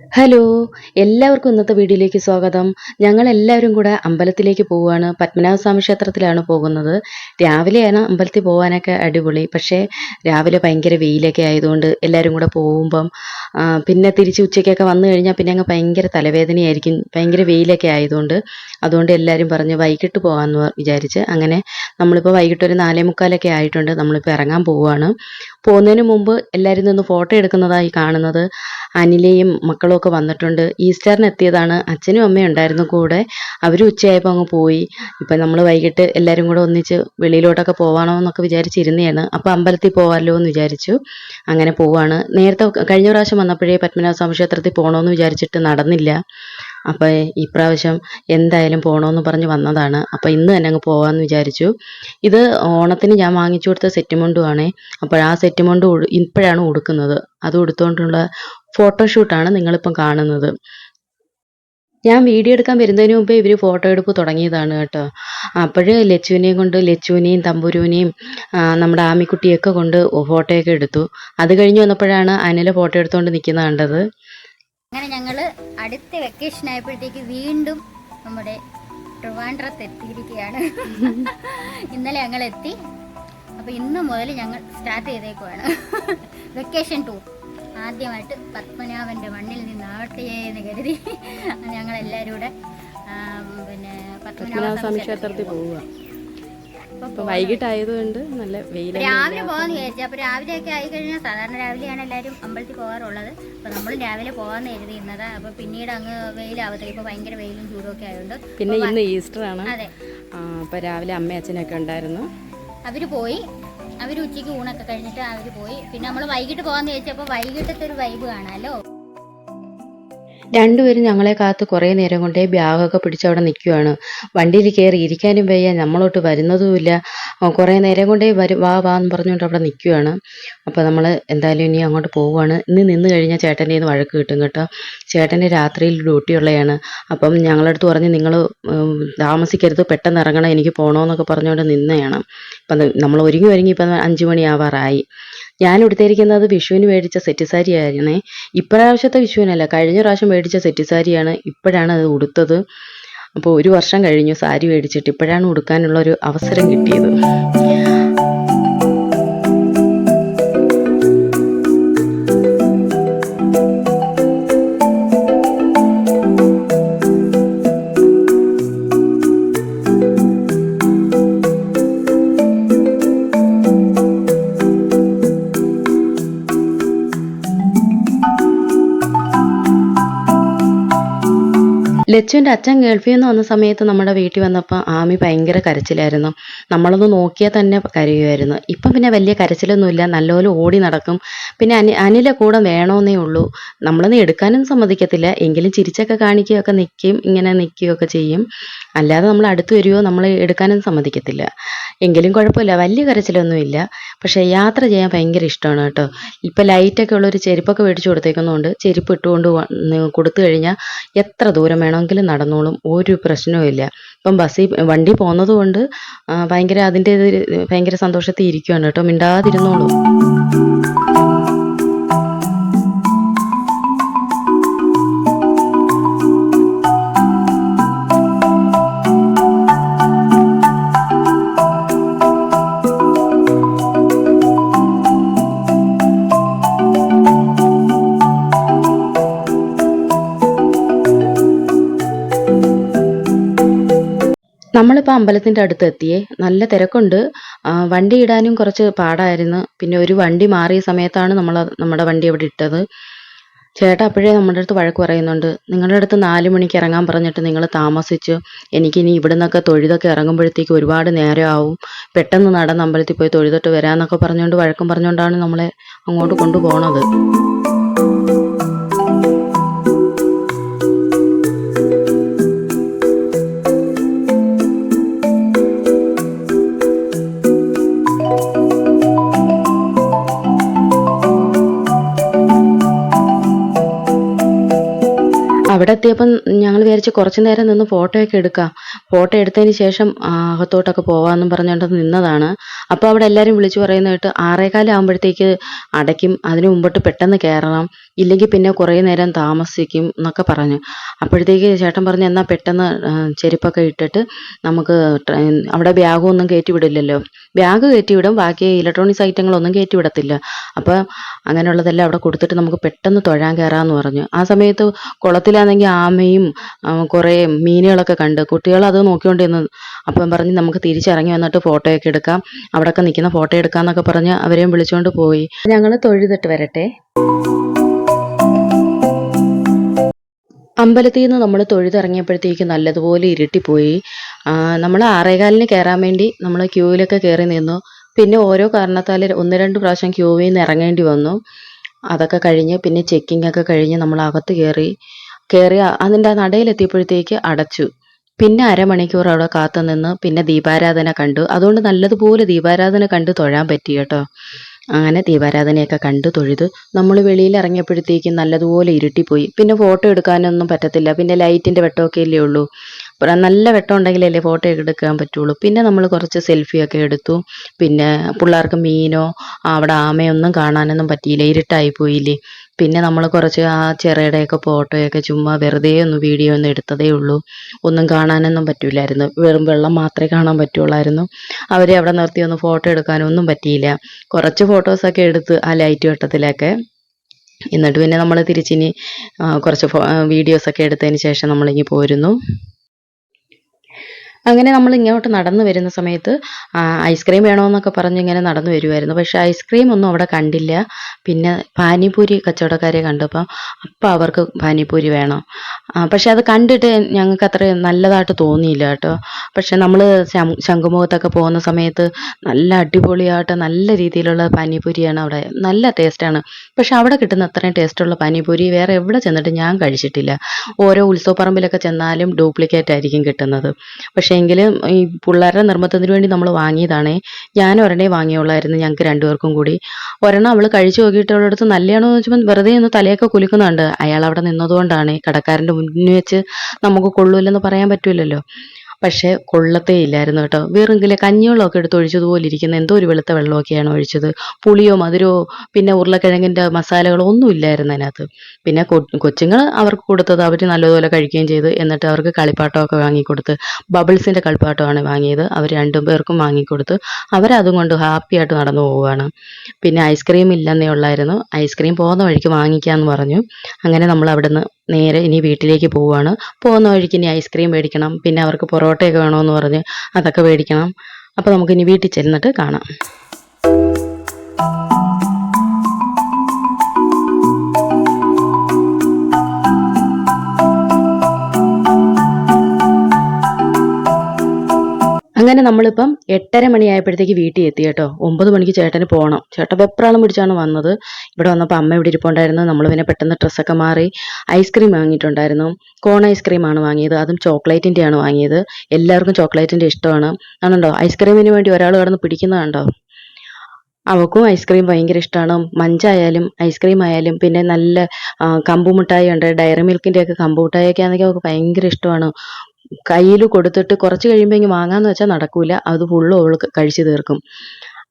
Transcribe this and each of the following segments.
Hello എല്ലാവർക്കും ഇന്നത്തെ വീഡിയോയിലേക്ക് സ്വാഗതം. ഞങ്ങൾ എല്ലാവരും കൂടെ അമ്പലത്തിലേക്ക് പോവുകയാണ്. പത്മനാഭസ്വാമി ക്ഷേത്രത്തിലാണ് പോകുന്നത്. രാവിലെയാണ് അമ്പലത്തിൽ പോകാനൊക്കെ അടിപൊളി. പക്ഷേ രാവിലെ ഭയങ്കര വെയിലൊക്കെ ആയതുകൊണ്ട് എല്ലാവരും കൂടെ പോകുമ്പം പിന്നെ തിരിച്ച് ഉച്ചയ്ക്കൊക്കെ വന്നു കഴിഞ്ഞാൽ പിന്നെ അങ്ങ് ഭയങ്കര തലവേദനയായിരിക്കും. ഭയങ്കര വെയിലൊക്കെ ആയതുകൊണ്ട്. അതുകൊണ്ട് എല്ലാവരും പറഞ്ഞ് വൈകിട്ട് പോകാമെന്ന് വിചാരിച്ച് അങ്ങനെ നമ്മളിപ്പോൾ വൈകിട്ട് ഒരു നാലേ മുക്കാലൊക്കെ ആയിട്ടുണ്ട് നമ്മളിപ്പോൾ ഇറങ്ങാൻ പോവുകയാണ്. പോകുന്നതിന് മുമ്പ് എല്ലാവരും നിന്ന് ഫോട്ടോ എടുക്കുന്നതായി കാണുന്നത് അനിലയും മക്കളും ഒക്കെ വന്നിട്ടുണ്ട്. ഈസ്റ്ററിന് എത്തിയതാണ് അച്ഛനും അമ്മയും ഉണ്ടായിരുന്നു കൂടെ. അവർ ഉച്ചയായപ്പോൾ അങ്ങ് പോയി. ഇപ്പം നമ്മൾ വൈകിട്ട് എല്ലാവരും കൂടെ ഒന്നിച്ച് വെളിയിലോട്ടൊക്കെ പോവാണോ എന്നൊക്കെ വിചാരിച്ചിരുന്നതാണ് അപ്പോൾ അമ്പലത്തിൽ പോകാമല്ലോ എന്ന് വിചാരിച്ചു അങ്ങനെ പോവാണ്. നേരത്തെ കഴിഞ്ഞ പ്രാവശ്യം വന്നപ്പോഴേ പത്മനാഭസ്വാമി ക്ഷേത്രത്തിൽ പോകണമെന്ന് വിചാരിച്ചിട്ട് നടന്നില്ല. അപ്പോൾ ഇപ്രാവശ്യം എന്തായാലും പോകണമെന്ന് പറഞ്ഞ് വന്നതാണ്. അപ്പോൾ ഇന്ന് തന്നെ അങ്ങ് പോകാമെന്ന് വിചാരിച്ചു. ഇത് ഓണത്തിന് ഞാൻ വാങ്ങിച്ചു കൊടുത്ത സെറ്റ് മുണ്ടുമാണേ അപ്പോൾ ആ സെറ്റ് മുണ്ട് ഇപ്പോഴാണ് ഉടുക്കുന്നത്. അത് ഉടുത്തുകൊണ്ടുള്ള ഫോട്ടോഷൂട്ടാണ് നിങ്ങളിപ്പം കാണുന്നത്. ഞാൻ വീഡിയോ എടുക്കാൻ വരുന്നതിന് മുമ്പേ ഇവർ ഫോട്ടോ എടുപ്പ് തുടങ്ങിയതാണ് കേട്ടോ. അപ്പോഴ് ലച്ചുവിനെയും കൊണ്ട് ലച്ചുവിനെയും തമ്പുരുവിനെയും നമ്മുടെ ആമിക്കുട്ടിയൊക്കെ കൊണ്ട് ഫോട്ടോയൊക്കെ എടുത്തു. അത് കഴിഞ്ഞ് വന്നപ്പോഴാണ് അനില ഫോട്ടോ എടുത്തുകൊണ്ട് നിൽക്കുന്നത് കണ്ടത്. അങ്ങനെ ഞങ്ങൾ അടുത്ത വെക്കേഷൻ ആയപ്പോഴത്തേക്ക് വീണ്ടും നമ്മുടെ ട്രിവാൻഡ്രത്ത് എത്തിയിരിക്കുകയാണ്. ഇന്നലെ ഞങ്ങൾ എത്തി. അപ്പോൾ ഇന്ന് മുതൽ ഞങ്ങൾ സ്റ്റാർട്ട് ചെയ്തേക്കുവാണ്. വെക്കേഷൻ ടൂർ ആദ്യമായിട്ട് പത്മനാഭന്റെ മണ്ണിൽ നിന്നാവട്ടെ എന്ന് കരുതി ഞങ്ങളെല്ലാവരും കൂടെ പിന്നെ പത്മനാഭ ക്ഷേത്രത്തിൽ പോവുക. അപ്പോൾ വൈകിട്ടായതുകൊണ്ട് നല്ല വെയിൽ രാവിലെ പോകാന്ന് വിചാരിച്ചു. അപ്പൊ രാവിലെ ഒക്കെ ആയി കഴിഞ്ഞാൽ സാധാരണ രാവിലെയാണ് എല്ലാവരും അമ്പലത്തിൽ പോകാറുള്ളത്. അപ്പൊ നമ്മൾ രാവിലെ പോകാന്ന് എഴുതിയിരുന്നത് അപ്പൊ പിന്നീട് അങ്ങ് വെയിലാവത്തില്ല. ഇപ്പൊ ഭയങ്കര വെയിലും ചൂടും ഒക്കെ ആയതുകൊണ്ട് പിന്നെ ഇന്ന് ഈസ്റ്റർ ആണ്. അതെ. അപ്പോൾ രാവിലെ അമ്മ അച്ഛനൊക്കെ ഉണ്ടായിരുന്നു. അവർ പോയി. അവർ ഉച്ചയ്ക്ക് ഊണൊക്കെ കഴിഞ്ഞിട്ട് അവർ പോയി. പിന്നെ നമ്മൾ വൈകിട്ട് പോകാന്ന് ചോദിച്ചപ്പോ വൈകിട്ടത്തെ ഒരു വൈബ് കാണാമല്ലോ രണ്ടുപേരും ഞങ്ങളെ കാത്ത് കുറേ നേരം കൊണ്ടേ ബാഗൊക്കെ പിടിച്ച് അവിടെ നിൽക്കുവാണ്. വണ്ടിയിൽ കയറി ഇരിക്കാനും വയ്യ നമ്മളോട്ട് വരുന്നതുമില്ല. കുറേ നേരം കൊണ്ടേ വരും വാ വാ എന്ന് പറഞ്ഞുകൊണ്ട് അവിടെ നിൽക്കുവാണ്. അപ്പോൾ നമ്മൾ എന്തായാലും ഇനി അങ്ങോട്ട് പോവുകയാണ്. ഇന്ന് നിന്ന് കഴിഞ്ഞാൽ ചേട്ടന്റെ നിന്ന് വഴക്ക് കിട്ടും കേട്ടോ. ചേട്ടന്റെ രാത്രിയിൽ ഡ്യൂട്ടി ഉള്ളതാണ് അപ്പം ഞങ്ങളടുത്ത് പറഞ്ഞ് നിങ്ങൾ താമസിക്കരുത് പെട്ടെന്ന് ഇറങ്ങണം എനിക്ക് പോകണമെന്നൊക്കെ പറഞ്ഞുകൊണ്ട് നിന്നെയാണ് അപ്പം നമ്മൾ ഒരുങ്ങി ഒരുങ്ങി ഇപ്പം അഞ്ച് മണിയാവാറായി ഞാൻ ഉടുത്തിരിക്കുന്നത് വിഷുവിന് മേടിച്ച സെറ്റ് സാരി ആയിരുന്നേ. ഇപ്രാവശ്യത്തെ വിഷുവിനല്ല കഴിഞ്ഞ പ്രാവശ്യം മേടിച്ച സെറ്റ് സാരിയാണ് ഇപ്പോഴാണ് അത് ഉടുത്തത്. അപ്പോൾ ഒരു വർഷം കഴിഞ്ഞു സാരി മേടിച്ചിട്ട് ഇപ്പോഴാണ് ഉടുക്കാനുള്ള ഒരു അവസരം കിട്ടിയത്. ലച്ചുവിന്റെ അച്ഛൻ ഗൾഫിൽ നിന്ന് വന്ന സമയത്ത് നമ്മുടെ വീട്ടിൽ വന്നപ്പോൾ ആമി ഭയങ്കര കരച്ചിലായിരുന്നു. നമ്മളൊന്ന് നോക്കിയാൽ തന്നെ കരയുമായിരുന്നു. ഇപ്പം പിന്നെ വലിയ കരച്ചിലൊന്നുമില്ല. നല്ലപോലെ ഓടി നടക്കും. പിന്നെ അനി അനിലെ കൂടെ വേണമെന്നേ ഉള്ളൂ. നമ്മളൊന്നും എടുക്കാനും സമ്മതിക്കത്തില്ല. എങ്കിലും ചിരിച്ചൊക്കെ കാണിക്കുകയൊക്കെ നിൽക്കും ഇങ്ങനെ നിൽക്കുകയൊക്കെ ചെയ്യും. അല്ലാതെ നമ്മൾ അടുത്ത് വരുമോ നമ്മൾ എടുക്കാനും സമ്മതിക്കത്തില്ല. എങ്കിലും കുഴപ്പമില്ല. വലിയ കരച്ചിലൊന്നുമില്ല. പക്ഷേ യാത്ര ചെയ്യാൻ ഭയങ്കര ഇഷ്ടമാണ് കേട്ടോ. ഇപ്പം ലൈറ്റൊക്കെ ഉള്ളൊരു ചെരുപ്പൊക്കെ മേടിച്ചു കൊടുത്തേക്കുന്നതുകൊണ്ട് ചെരുപ്പ് ഇട്ടുകൊണ്ട് കൊടുത്തു കഴിഞ്ഞാൽ എത്ര ദൂരം വേണമെങ്കിലും നടന്നോളും. ഒരു പ്രശ്നവുമില്ല. ഇപ്പം ബസ്സിൽ വണ്ടി പോകുന്നത് കൊണ്ട് ഭയങ്കര അതിന്റെ ഭയങ്കര സന്തോഷത്തിൽ ഇരിക്കുകയാണ് കേട്ടോ. മിണ്ടാതിരുന്നോളും. നമ്മളിപ്പോൾ അമ്പലത്തിന്റെ അടുത്ത് എത്തിയേ നല്ല തിരക്കുണ്ട്. വണ്ടി ഇടാനും കുറച്ച് പാടായിരുന്നു. പിന്നെ ഒരു വണ്ടി മാറിയ സമയത്താണ് നമ്മൾ നമ്മുടെ വണ്ടി അവിടെ ഇട്ടത്. ചേട്ടാ അപ്പോഴേ നമ്മുടെ അടുത്ത് വഴക്ക് പറയുന്നുണ്ട്. നിങ്ങളുടെ അടുത്ത് നാല് മണിക്ക് ഇറങ്ങാൻ പറഞ്ഞിട്ട് നിങ്ങൾ താമസിച്ചു. എനിക്കിനി ഇവിടെ നിന്നൊക്കെ തൊഴുതൊക്കെ ഇറങ്ങുമ്പോഴത്തേക്ക് ഒരുപാട് നേരം ആവും പെട്ടെന്ന് നടന്ന് അമ്പലത്തിൽ പോയി തൊഴുതിട്ട് വരാമെന്നൊക്കെ പറഞ്ഞുകൊണ്ട് വഴക്കം പറഞ്ഞുകൊണ്ടാണ് നമ്മളെ അങ്ങോട്ട് കൊണ്ടുപോകണത് അവിടെ എത്തിയപ്പം ഞങ്ങൾ വിചാരിച്ച് കുറച്ച് നേരം നിന്ന് ഫോട്ടോയൊക്കെ എടുക്കാം. ഫോട്ടോ എടുത്തതിന് ശേഷം അകത്തോട്ടൊക്കെ പോവാമെന്നും പറഞ്ഞുകൊണ്ട് നിന്നതാണ്. അപ്പോൾ അവിടെ എല്ലാവരും വിളിച്ചു പറയുന്ന കേട്ട് ആറേകാലം ആകുമ്പോഴത്തേക്ക് അടയ്ക്കും അതിന് മുമ്പിട്ട് പെട്ടെന്ന് കയറണം ഇല്ലെങ്കിൽ പിന്നെ കുറേ നേരം താമസിക്കും എന്നൊക്കെ പറഞ്ഞു. അപ്പോഴത്തേക്ക് ചേട്ടൻ പറഞ്ഞു എന്നാൽ പെട്ടെന്ന് ചെരുപ്പൊക്കെ ഇട്ടിട്ട് നമുക്ക് അവിടെ ബാഗും ഒന്നും കയറ്റി വിടില്ലല്ലോ. ബാഗ് കയറ്റി വിടും ബാക്കി ഇലക്ട്രോണിക്സ് ഐറ്റങ്ങളൊന്നും കയറ്റി വിടത്തില്ല. അപ്പോൾ അങ്ങനെയുള്ളതെല്ലാം അവിടെ കൊടുത്തിട്ട് നമുക്ക് പെട്ടെന്ന് തൊഴാൻ കയറാമെന്ന് പറഞ്ഞു. ആ സമയത്ത് കുളത്തിലാണെങ്കിൽ ആമയും കുറേ മീനുകളൊക്കെ കണ്ട്. കുട്ടികൾ അത് നോക്കിക്കൊണ്ടിരുന്നു. അപ്പം പറഞ്ഞ് നമുക്ക് തിരിച്ചിറങ്ങി വന്നിട്ട് ഫോട്ടോയൊക്കെ എടുക്കാം. അവിടെയൊക്കെ നിൽക്കുന്ന ഫോട്ടോ എടുക്കാമെന്നൊക്കെ പറഞ്ഞ് അവരെയും വിളിച്ചുകൊണ്ട് പോയി. ഞങ്ങൾ തൊഴുതിട്ട് വരട്ടെ. അമ്പലത്തിൽ നിന്ന് നമ്മൾ തൊഴുതിറങ്ങിയപ്പോഴത്തേക്ക് നല്ലതുപോലെ ഇരുട്ടിപ്പോയി. നമ്മൾ ആറേകാലിന് കയറാൻ വേണ്ടി നമ്മൾ ക്യൂവിലൊക്കെ കയറി നിന്നു. പിന്നെ ഓരോ കാരണത്താൽ ഒന്ന് രണ്ട് പ്രാവശ്യം ക്യൂവിൽ നിന്ന് ഇറങ്ങേണ്ടി വന്നു. അതൊക്കെ കഴിഞ്ഞ് പിന്നെ ചെക്കിംഗ് ഒക്കെ കഴിഞ്ഞ് നമ്മൾ അകത്ത് കയറി കയറി അതിന്റെ നടയിലെത്തിയപ്പോഴത്തേക്ക് അടച്ചു. പിന്നെ അരമണിക്കൂർ അവിടെ കാത്തു നിന്ന് പിന്നെ ദീപാരാധന കണ്ടു. അതുകൊണ്ട് നല്ലതുപോലെ ദീപാരാധന കണ്ട് തൊഴാൻ പറ്റി കേട്ടോ. അങ്ങനെ ദീപാരാധനയൊക്കെ കണ്ടു തൊഴുത്. നമ്മൾ വെളിയിൽ ഇറങ്ങിയപ്പോഴത്തേക്കും നല്ലതുപോലെ ഇരുട്ടിപ്പോയി. പിന്നെ ഫോട്ടോ എടുക്കാനൊന്നും പറ്റത്തില്ല. പിന്നെ ലൈറ്റിന്റെ വെട്ടമൊക്കെ അല്ലേ ഉള്ളൂ. നല്ല വെട്ടം ഉണ്ടെങ്കിലല്ലേ ഫോട്ടോ ഒക്കെ എടുക്കാൻ പറ്റുള്ളൂ. പിന്നെ നമ്മൾ കുറച്ച് സെൽഫിയൊക്കെ എടുത്തു. പിന്നെ പിള്ളേർക്ക് മീനോ അവിടെ ആമയൊന്നും കാണാനൊന്നും പറ്റിയില്ല. ഇരുട്ടായി പോയില്ലേ. പിന്നെ നമ്മൾ കുറച്ച് ആ ചെറുടെയൊക്കെ ഫോട്ടോയൊക്കെ ചുമ്മാ വെറുതെ ഒന്ന് വീഡിയോ ഒന്നും എടുത്തതേ ഉള്ളൂ. ഒന്നും കാണാനൊന്നും പറ്റില്ലായിരുന്നു വെറും വെള്ളം മാത്രമേ കാണാൻ പറ്റുള്ളായിരുന്നു. അവരെ അവിടെ നിർത്തി ഒന്ന് ഫോട്ടോ എടുക്കാനൊന്നും പറ്റിയില്ല. കുറച്ച് ഫോട്ടോസൊക്കെ എടുത്ത് ആ ലൈറ്റ് വെട്ടത്തിലൊക്കെ. എന്നിട്ട് പിന്നെ നമ്മൾ തിരിച്ചിനി കുറച്ച് വീഡിയോസൊക്കെ എടുത്തതിന് ശേഷം നമ്മളിങ്ങി പോരുന്നു. അങ്ങനെ നമ്മൾ ഇങ്ങോട്ട് നടന്നു വരുന്ന സമയത്ത് ഐസ്ക്രീം വേണമെന്നൊക്കെ പറഞ്ഞ് ഇങ്ങനെ നടന്നു വരുമായിരുന്നു പക്ഷേ ഐസ്ക്രീം ഒന്നും അവിടെ കണ്ടില്ല. പിന്നെ പാനിപൂരി കച്ചവടക്കാരെ കണ്ടപ്പോൾ അപ്പോൾ അവർക്ക് പാനിപൂരി വേണം. പക്ഷെ അത് കണ്ടിട്ട് ഞങ്ങൾക്ക് അത്ര നല്ലതായിട്ട് തോന്നിയില്ല കേട്ടോ. പക്ഷെ നമ്മൾ ശംഖുമുഖത്തൊക്കെ പോകുന്ന സമയത്ത് നല്ല അടിപൊളിയായിട്ട് നല്ല രീതിയിലുള്ള പാനിപൂരിയാണ് അവിടെ. നല്ല ടേസ്റ്റാണ്. പക്ഷെ അവിടെ കിട്ടുന്ന അത്രയും ടേസ്റ്റുള്ള പാനിപൂരി വേറെ എവിടെ ചെന്നിട്ട് ഞാൻ കഴിച്ചിട്ടില്ല. ഓരോ ഉത്സവപ്പറമ്പിലൊക്കെ ചെന്നാലും ഡ്യൂപ്ലിക്കേറ്റ് ആയിരിക്കും കിട്ടുന്നത് എങ്കിലും ഈ പിള്ളേരുടെ നിർബന്ധത്തിന് വേണ്ടി നമ്മൾ വാങ്ങിയതാണേ. ഞാൻ ഒരെണ്ണേ വാങ്ങിയുള്ളായിരുന്നു ഞങ്ങൾക്ക് രണ്ടുപേർക്കും കൂടി. ഒരെണ്ണം അവൾ കഴിച്ചു നോക്കിയിട്ട് അവളടുത്ത് നല്ലതാണോ എന്ന് വെച്ചപ്പോൾ വെറുതെ ഒന്ന് തലയൊക്കെ കുലുക്കുന്നുണ്ട്. അയാൾ അവിടെ നിന്നതുകൊണ്ടാണ്. കടക്കാരന്റെ മുന്നിൽ വെച്ച് നമുക്ക് കൊള്ളൂലെന്ന് പറയാൻ പറ്റൂലല്ലോ. പക്ഷേ കൊള്ളത്തേ ഇല്ലായിരുന്നു കേട്ടോ. വെറുങ്കിലെ കഞ്ഞിവെള്ളമൊക്കെ എടുത്ത് ഒഴിച്ചതുപോലെ ഇരിക്കുന്ന എന്തോ ഒരു വെളുത്ത വെള്ളമൊക്കെയാണ് ഒഴിച്ചത്. പുളിയോ മധുരമോ പിന്നെ ഉരുളക്കിഴങ്ങിന്റെ മസാലകളോ ഒന്നും ഇല്ലായിരുന്നു അതിനകത്ത്. പിന്നെ കൊച്ചുങ്ങൾ അവർക്ക് കൊടുത്തത് അവർ നല്ലതുപോലെ കഴിക്കുകയും ചെയ്തു. എന്നിട്ട് അവർക്ക് കളിപ്പാട്ടമൊക്കെ വാങ്ങിക്കൊടുത്ത് ബബിൾസിന്റെ കളിപ്പാട്ടമാണ് വാങ്ങിയത്. അവർ രണ്ടു പേർക്കും വാങ്ങിക്കൊടുത്ത് അവരതും കൊണ്ട് ഹാപ്പി ആയിട്ട് നടന്നു പോവുകയാണ്. പിന്നെ ഐസ്ക്രീം ഇല്ലെന്നേ ഉള്ളായിരുന്നു. ഐസ്ക്രീം പോകുന്ന വഴിക്ക് വാങ്ങിക്കാമെന്ന് പറഞ്ഞു. അങ്ങനെ നമ്മൾ അവിടുന്ന് നേരെ ഇനി വീട്ടിലേക്ക് പോവുകയാണ്. പോകുന്ന വഴിക്ക് ഇനി ഐസ്ക്രീം മേടിക്കണം. പിന്നെ അവർക്ക് പൊറോട്ടയൊക്കെ വേണമെന്ന് പറഞ്ഞ് അതൊക്കെ മേടിക്കണം അപ്പോൾ നമുക്കിനി വീട്ടിൽ ചെന്നിട്ട് കാണാം. അങ്ങനെ നമ്മളിപ്പം എട്ടര മണിയായപ്പോഴത്തേക്ക് വീട്ടിൽ എത്തി കേട്ടോ. ഒമ്പത് മണിക്ക് ചേട്ടന് പോകണം ചേട്ടൻ വെപ്രാളം പിടിച്ചാണ് വന്നത്. ഇവിടെ വന്നപ്പോൾ അമ്മ ഇവിടെ ഇരിപ്പുണ്ടായിരുന്നു. നമ്മൾ പിന്നെ പെട്ടെന്ന് ഡ്രസ്സൊക്കെ മാറി ഐസ്ക്രീം വാങ്ങിയിട്ടുണ്ടായിരുന്നു. കോൺ ഐസ്ക്രീമാണ് വാങ്ങിയത്. അതും ചോക്ലേറ്റിന്റെയാണ് വാങ്ങിയത്. എല്ലാവർക്കും ചോക്ലേറ്റിന്റെ ഇഷ്ടമാണ്. ആണുണ്ടോ ഐസ്ക്രീമിന് വേണ്ടി ഒരാൾ കിടന്ന് പിടിക്കുന്നതാണ്ടോ അവൾക്കും ഐസ്ക്രീം ഭയങ്കര ഇഷ്ടമാണ്. മഞ്ചായാലും ഐസ്ക്രീം ആയാലും പിന്നെ നല്ല ആ, കമ്പു മിഠായി ഉണ്ട്. ഡയറി മിൽക്കിന്റെ ഒക്കെ കമ്പു മിഠായി ഒക്കെ ആണെങ്കിൽ അവൾക്ക് ഭയങ്കര ഇഷ്ടമാണ്. കയ്യിൽ കൊടുത്തിട്ട് കുറച്ച് കഴിയുമ്പോൾ ഇങ്ങനെ വാങ്ങാന്ന് വെച്ചാൽ നടക്കൂല. അത് ഫുള്ളും അവൾ കഴിച്ചു തീർക്കും.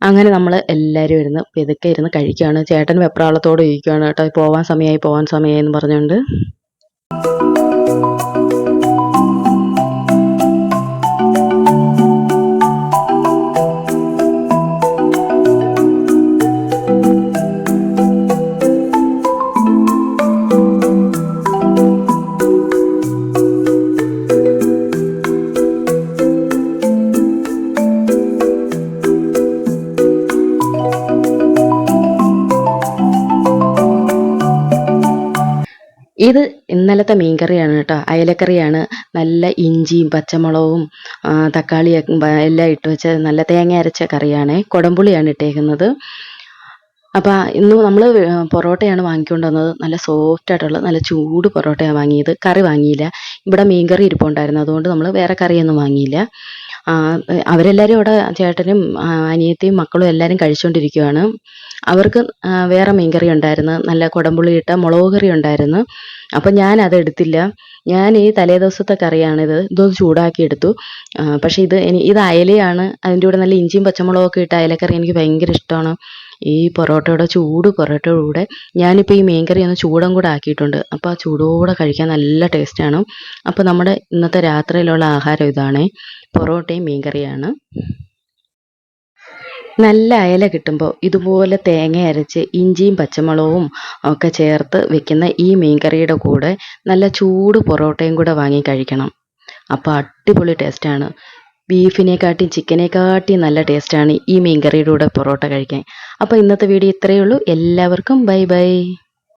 അങ്ങനെ നമ്മൾ എല്ലാവരും ഇരുന്ന് പെതുക്കെ ഇരുന്ന് കഴിക്കുകയാണ് ചേട്ടൻ വെപ്രാളത്തോടെ ഇരിക്കുകയാണ് കേട്ടോ. പോവാൻ സമയമായി പോവാൻ സമയമായി എന്ന് പറഞ്ഞുകൊണ്ട് ഇത് ഇന്നലത്തെ മീൻകറിയാണ് കേട്ടോ. അയലക്കറിയാണ്. നല്ല ഇഞ്ചിയും പച്ചമുളകും തക്കാളിയും എല്ലാം ഇട്ട് വെച്ച നല്ല തേങ്ങ അരച്ച കറിയാണ്. കുടംപുളിയാണ് ഇട്ടേക്കുന്നത്. അപ്പോൾ ഇന്ന് നമ്മൾ പൊറോട്ടയാണ് വാങ്ങിക്കൊണ്ട് വന്നത്. നല്ല സോഫ്റ്റ് ആയിട്ടുള്ള നല്ല ചൂട് പൊറോട്ടയാണ് വാങ്ങിയത്. കറി വാങ്ങിയില്ല. ഇവിടെ മീൻകറി ഇരിപ്പുണ്ടായിരുന്നു. അതുകൊണ്ട് നമ്മൾ വേറെ കറിയൊന്നും വാങ്ങിയില്ല. അവരെല്ലാവരും അവിടെ ചേട്ടനും അനിയത്തിയും മക്കളും എല്ലാവരും കഴിച്ചുകൊണ്ടിരിക്കുകയാണ് അവർക്ക് വേറെ മീൻകറി ഉണ്ടായിരുന്നു. നല്ല കുടംപുള്ളി ഇട്ട മുളക് കറി ഉണ്ടായിരുന്നു. അപ്പം ഞാൻ അത് എടുത്തില്ല. ഞാൻ ഈ തലേ ദിവസത്തെ കറിയാണിത് ഇതൊന്ന് ചൂടാക്കി എടുത്തു. പക്ഷേ ഇത് ഇത് അയലയാണ്. അതിന്റെ കൂടെ നല്ല ഇഞ്ചിയും പച്ചമുളകൊക്കെ ഇട്ട അയലക്കറി എനിക്ക് ഭയങ്കര ഇഷ്ടമാണ്. ഈ പൊറോട്ടയുടെ ചൂട് പൊറോട്ടയുടെ കൂടെ ഞാനിപ്പോൾ ഈ മീൻകറി ഒന്ന് ചൂടും കൂടെ ആക്കിയിട്ടുണ്ട്. അപ്പോൾ ആ ചൂടോടെ കഴിക്കാൻ നല്ല ടേസ്റ്റാണ് അപ്പോൾ നമ്മുടെ ഇന്നത്തെ രാത്രിയിലുള്ള ആഹാരം ഇതാണ് പൊറോട്ടയും മീൻകറിയാണ്. നല്ല അയല കിട്ടുമ്പോൾ ഇതുപോലെ തേങ്ങ അരച്ച് ഇഞ്ചിയും പച്ചമുളകും ഒക്കെ ചേർത്ത് വെക്കുന്ന ഈ മീൻകറിയുടെ കൂടെ നല്ല ചൂട് പൊറോട്ടയും കൂടെ വാങ്ങി കഴിക്കണം. അപ്പോൾ അടിപൊളി ടേസ്റ്റാണ് ബീഫിനെക്കാട്ടിയും ചിക്കനെക്കാട്ടിയും നല്ല ടേസ്റ്റാണ് ഈ മീൻ കറിയുടെ കൂടെ പൊറോട്ട കഴിക്കാൻ. അപ്പോൾ ഇന്നത്തെ വീഡിയോ ഇത്രയേ ഉള്ളൂ. എല്ലാവർക്കും ബൈ ബൈ.